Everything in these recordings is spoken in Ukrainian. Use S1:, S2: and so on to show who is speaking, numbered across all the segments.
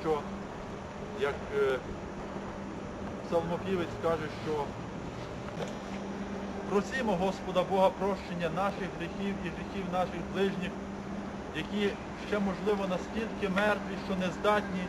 S1: що, як е, псалмопівець каже, що просимо Господа Бога прощення наших гріхів і гріхів наших ближніх, які ще, можливо, настільки мертві, що не здатні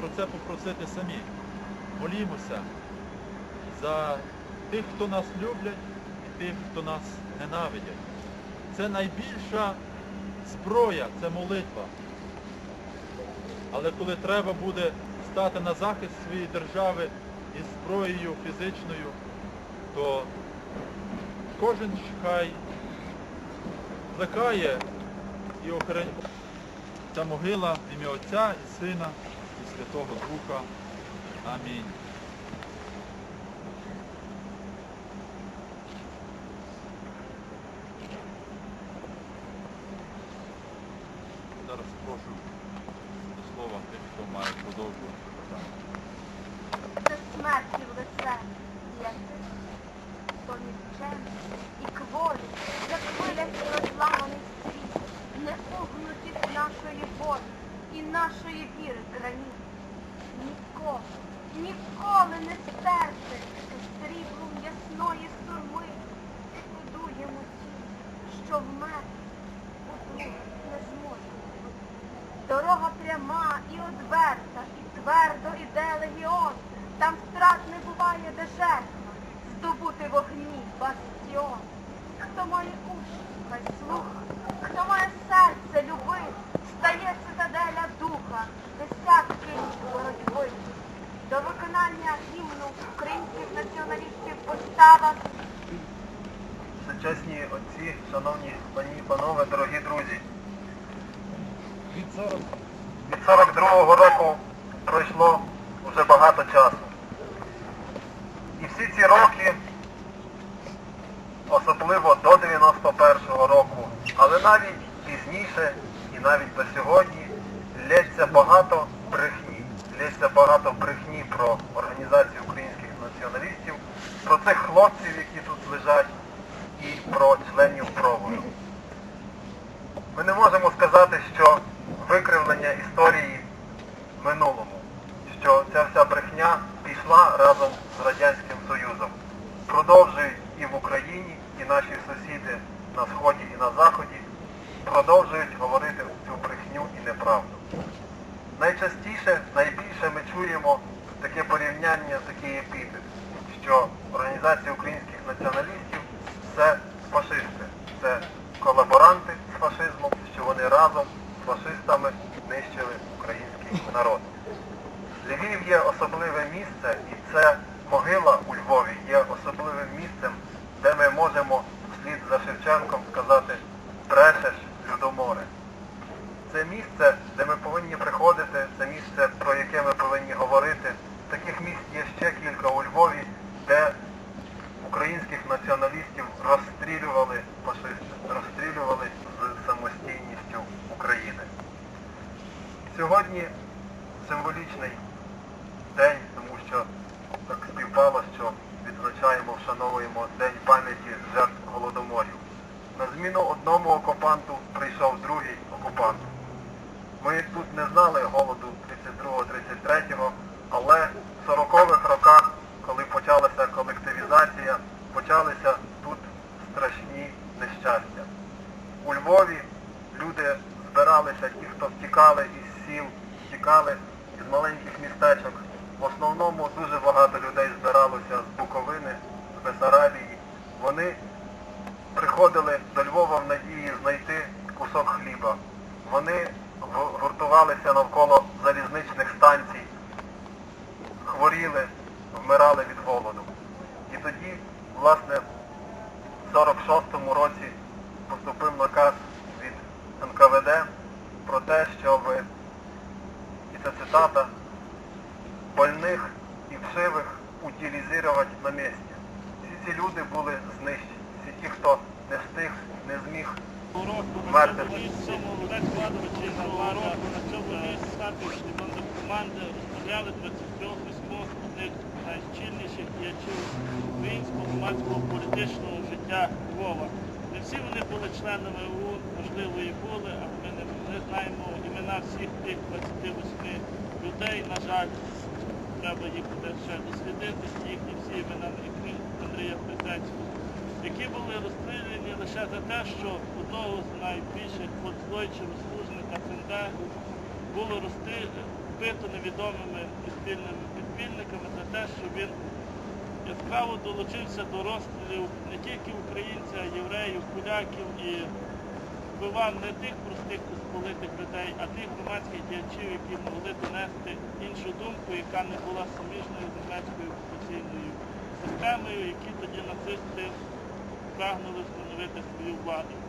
S1: про це попросити самі. Молімося за тих, хто нас люблять, і тих, хто нас ненавидять. Це найбільша зброя, це молитва. Але коли треба буде стати на захист своєї держави із зброєю фізичною, то кожен хай плекає і охороняє. Ця могила в ім'я Отця і Сина і Святого Духа. Амінь. Зараз прошу до слова тих, хто має продовжувати питання.
S2: Це смерті в діти, то нікчемні і кволі, як хвилять розламаний світ, не огнуті нашої волі і нашої віри граніт. Ніколи, ніколи не стерти сріблом ясної сурми, будуємо ті, що вмерти удруге не зможемо. Дорога пряма і одверта, і твердо іде легіон. Там страт не буває де жертва, здобути вогні бастіон. Хто має уші, хай слуха, хто має серце люби, стає цитаделя духа, десятки ніч боротьби. До виконання гімну українських постава
S3: Сучасні отці, шановні пані і панове, дорогі друзі.
S1: Від 40
S3: Від 42-го року пройшло вже багато часу. І всі ці роки, особливо до 91-го року, але навіть пізніше і навіть до сьогодні, лється багато брехні. Лється багато брехні про організацію цих хлопців, які тут лежать, і про членів проводу. Ми не можемо сказати, що викривлення історії в минулому, що ця вся брехня пішла разом з Радянським Союзом. Продовжують і в Україні, і наші сусіди на Сході і на Заході продовжують говорити цю брехню і неправду. Найчастіше, найбільше ми чуємо таке порівняння, такий епітет, що Організація українських націоналістів це фашисти, це колаборанти з фашизмом, що вони разом з фашистами нищили український народ. Львів є особливе місце, і це могила у Львові є особливим місцем, де ми можемо вслід за Шевченком сказати брешеш, Людоморе. Це місце, де ми повинні приходити, це місце, про яке ми повинні говорити. Таких місць є ще кілька у Львові, де українських націоналістів розстрілювали фашисти, розстрілювали з самостійністю України. Сьогодні символічний день, тому що так співпало, що відзначаємо, вшановуємо День пам'яті жертв голодоморів. На зміну одному окупанту прийшов другий окупант. Ми тут не знали голоду 32-33, але 40-го колективізація, почалися тут страшні нещастя. У Львові люди збиралися, ті, хто втікали із сіл, втікали із маленьких містечок. В основному дуже багато людей збиралося з Буковини, з Бесарабії. Вони приходили до Львова в надії знайти кусок хліба. Вони гуртувалися навколо залізничних станцій, хворіли, вмирали від голоду. Тоді, власне, в 46-му році поступив наказ від НКВД про те, щоб, і це цитата, больних і вшивих утилізувати на місці. Всі ці люди були знищені. Всі ті, хто не встиг, не зміг вмерти.
S4: На два роки на цьому місці команди розстріляли 23 військових найщільніших діячів українського громадського політичного життя Львова. Не всі вони були членами ОУН, можливо і були, але ми не, не знаємо імена всіх тих 28 людей, на жаль, треба їх буде ще дослідити, їхні всі імена, крім Андрія Петецького, які були розстріляні лише за те, що одного з найбільших фольксдойчів служника Цендегу було розстріляно, вбито невідомими підпільними підпільниками за те, що він яскраво долучився до розстрілів не тільки українців, а й євреїв, поляків і вбивав не тих простих посполитих людей, а тих громадських діячів, які могли донести іншу думку, яка не була суміжною з німецькою окупаційною системою, які тоді нацисти прагнули встановити свою владу.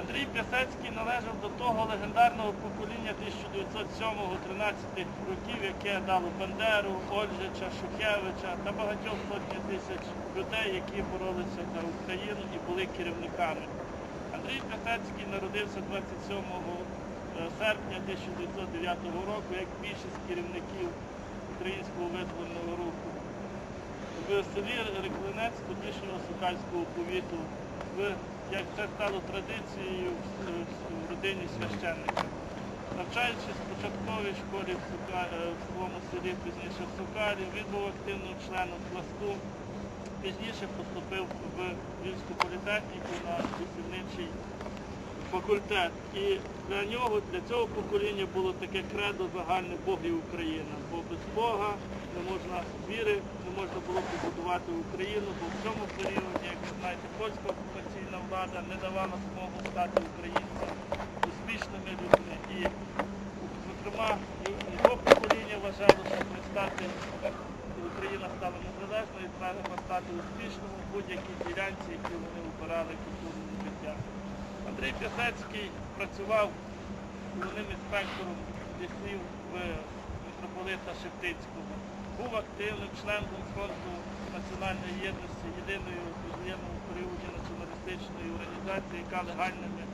S4: Андрій П'ясецький належав до того легендарного покоління 1907-13 років, яке дало Бандеру, Ольжича, Шухевича та багатьох сотні тисяч людей, які боролися за Україну і були керівниками. Андрій П'ятецький народився 27 е, серпня 1909 року, як більшість керівників українського визвольного руху. В селі Реклинець тодішнього Сокальського повіту, в- як це стало традицією в, в родині священника. Навчаючись в початковій школі в, Сока- е, своєму селі, пізніше в Сукарі, він був активним членом пласту. Пізніше поступив в Львівську політехніку на лісівничий факультет. І для нього, для цього покоління було таке кредо загальне Бог і Україна. Бо без Бога не можна віри, не можна було побудувати Україну, бо в цьому періоді, як ви знаєте, польська окупаційна влада не давала змогу стати українцям успішними людьми. І, зокрема, його покоління вважало, що щоб стати Україна стала незалежною, треба стати успішною в будь-якій ділянці, які вони обирали культурним життя. Андрій П'ясецький працював головним інспектором лісів в митрополита Шептицького. Був активним членом фронту національної єдності, єдиної у воєнному періоді націоналістичної організації, яка легальними е,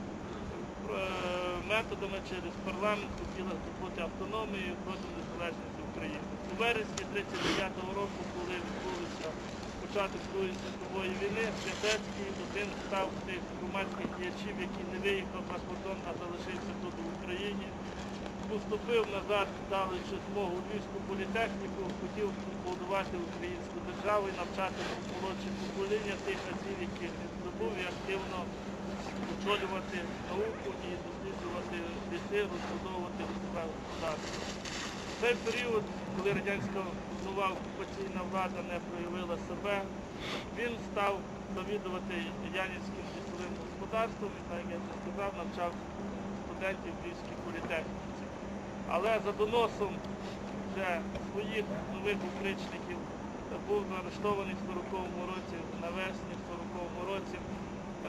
S4: методами через парламент хотіла здобути автономію проти незалежності України. У вересні 1939 року, коли відбулися початок Другої світової війни, П'ятецький один став тих громадських діячів, який не виїхав за кордон, а залишився тут в Україні. Поступив назад, давши змогу Львівську політехніку, хотів побудувати українську державу і навчати молодше покоління тих разів, яких він здобув, і активно очолювати науку і досліджувати ліси, розбудовувати господарство. В цей період, коли радянська нова окупаційна влада не проявила себе, став завідувати Янівським лісовим господарством і, так як я вже сказав, навчав студентів в Львівській політехніці. Але за доносом вже своїх нових опричників був заарештований в 40-му році, навесні в 40-му році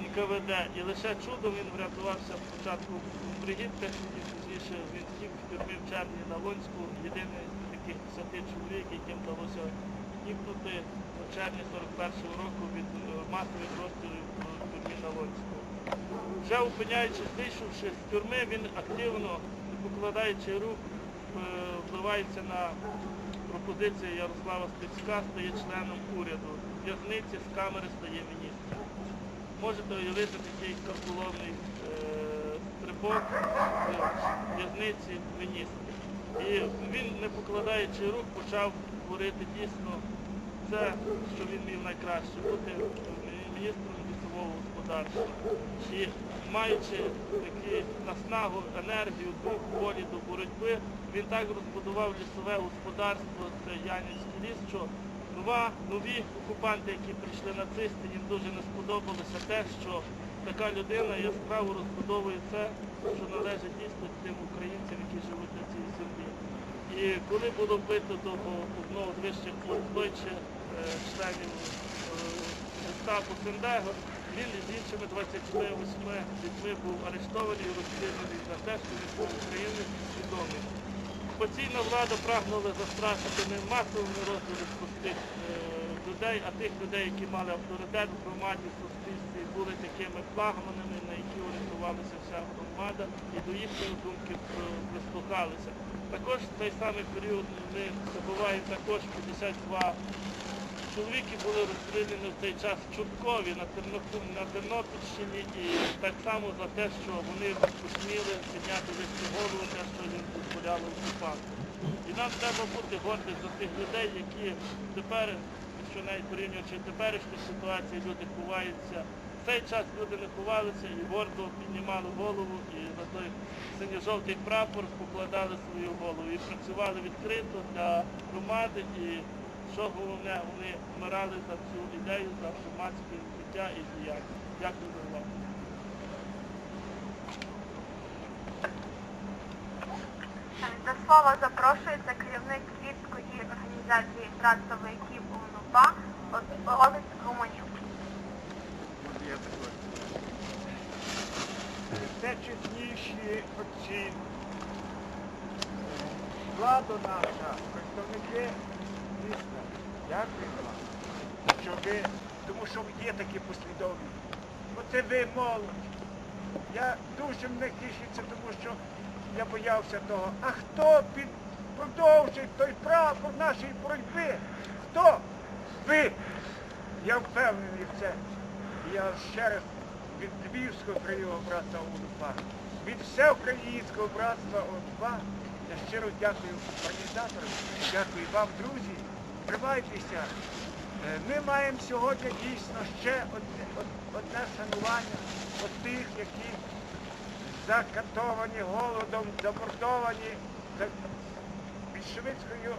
S4: НКВД. І лише чудом він врятувався спочатку в Бригітках, і пізніше він втік з тюрми в червні на Лонську, єдиний з таких 10 чоловік, яким втікнути в червні 41-го року від е, масових розстрілів в тюрмі на Лонську. Вже опиняючись, вийшовши з тюрми, він активно, не покладаючи рук, е, впливається на пропозиції Ярослава Стецька, стає членом уряду. В'язниці з камери стає міністром. Можете уявити такий карбуловний е, стрибок в'язниці міністрів. І він, не покладаючи рук, почав творити дійсно це, що він міг найкраще, бути міністром лісового господарства. І маючи таку наснагу, енергію, дух, волі до боротьби, він так розбудував лісове господарство, це Янівський ліс, що нова, нові окупанти, які прийшли нацисти, їм дуже не сподобалося те, що така людина яскраво розбудовує це, що належить дійсно тим українцям, які живуть на цій землі. І коли було вбито того одного з вищих членів е, гестапо Сендего, він із іншими 28 людьми був арештований і розстріляний за те, що він був українець і свідомий. Влада прагнула застрашити не масовими розстрілами простих е, людей, а тих людей, які мали авторитет в громаді, в суспільстві, були такими флагманами, на які орієнтувалася вся громада, і до їхньої думки при- прислухалися. Також в цей самий період ми забуваємо також 52 чоловіки були розстріляні в цей час в Чорткові на, Терноп- на Тернопільщині і так само за те, що вони посміли підняти вищу голову, те, що їм дозволяли окупанти. І нам треба бути гордим за тих людей, які тепер, якщо навіть порівнюючи теперішню ситуацію, люди ховаються. Цей час люди не ховалися і гордо піднімали голову і на той синьо-жовтий прапор покладали свою голову і працювали відкрито для громади і що головне, вони вмирали за цю ідею, за громадське життя і діяльність. Дякую за увагу.
S2: До слова запрошується керівник Львівської організації братства вояків УНУПА Олег Романюк.
S5: Це чесніші отці, влада наша, представники міста. Дякую вам, що ви, тому що є такі послідовні. Оце ви молодь. Я дуже мене тішиться, тому що я боявся того. А хто під продовжить той прапор нашої боротьби? Хто? Ви! Я впевнений в це. Я ще раз від Львівського краєвого братства УНУПА, від всеукраїнського братства УНУПА, я щиро дякую організаторам, дякую вам, друзі. Тримайтеся. Е, Ми маємо сьогодні дійсно ще одне, шанування тих, які закатовані голодом, замордовані за більшовицькою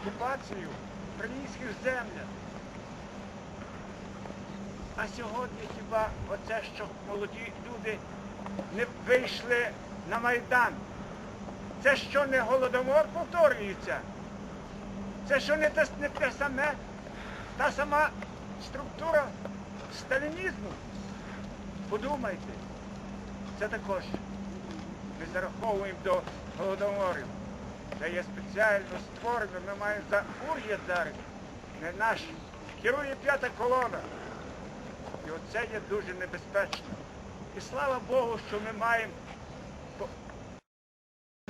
S5: окупацією в українських землях. А сьогодні хіба оце, що молоді люди не вийшли на Майдан? Це що не голодомор повторюється? Це що не те, не те саме, та сама структура сталінізму? Подумайте, це також ми зараховуємо до голодоморів. Це є спеціально створено, ми маємо за уряд зараз, не наш. Керує п'ята колона. І оце є дуже небезпечно. І слава Богу, що ми маємо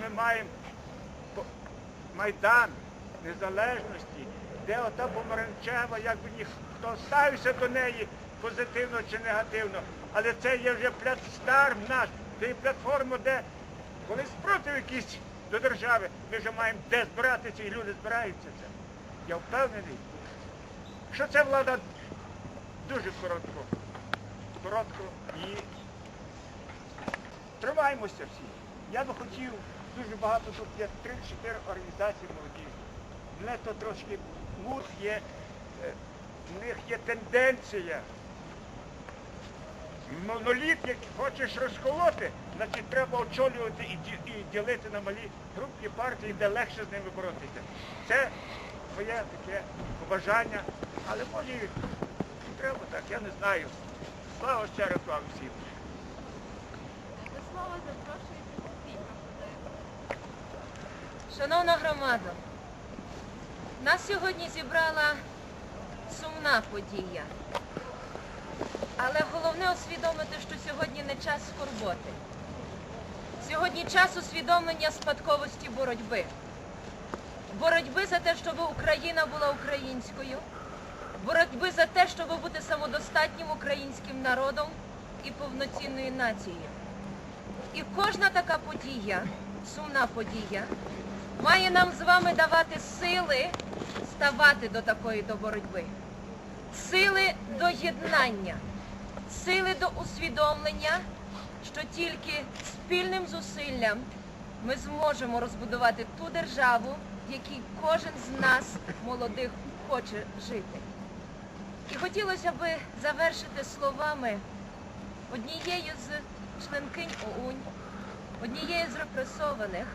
S5: ми маємо Майдан Незалежності, де ота помаранчева, як би ніхто ставився до неї позитивно чи негативно. Але це є вже плацдарм наш, це є платформа, де коли спротив якийсь до держави, ми вже маємо де збиратися, і люди збираються це. Я впевнений, що ця влада дуже коротко. Коротко і тримаємося всі. Я би хотів, дуже багато тут є 3-4 організації молоді. Мене то трошки мут є, е, в них є тенденція. Моноліт, як хочеш розколоти, значить треба очолювати і, ділити на малі групки партії, де легше з ними боротися. Це моє таке побажання, але може треба так, я не знаю. Слава ще раз вам всім.
S2: До слова запрошується Федоренко.
S6: Шановна громада, нас сьогодні зібрала сумна подія. Але головне усвідомити, що сьогодні не час скорботи. Сьогодні час усвідомлення спадковості боротьби. Боротьби за те, щоб Україна була українською, боротьби за те, щоб бути самодостатнім українським народом і повноцінною нацією. І кожна така подія, сумна подія, має нам з вами давати сили ставати до такої до боротьби, сили до єднання, сили до усвідомлення, що тільки спільним зусиллям ми зможемо розбудувати ту державу, в якій кожен з нас, молодих, хоче жити. І хотілося би завершити словами однією з членкинь ОУНь, однією з репресованих.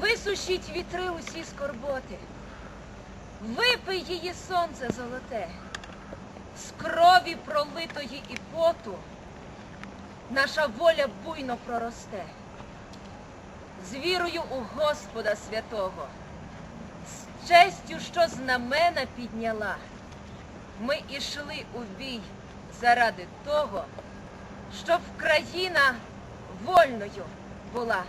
S6: Висушіть вітри усі скорботи, випий її сонце золоте, з крові пролитої і поту наша воля буйно проросте. З вірою у Господа святого, честю, що знамена підняла, ми ішли у бій заради того, щоб країна вольною була.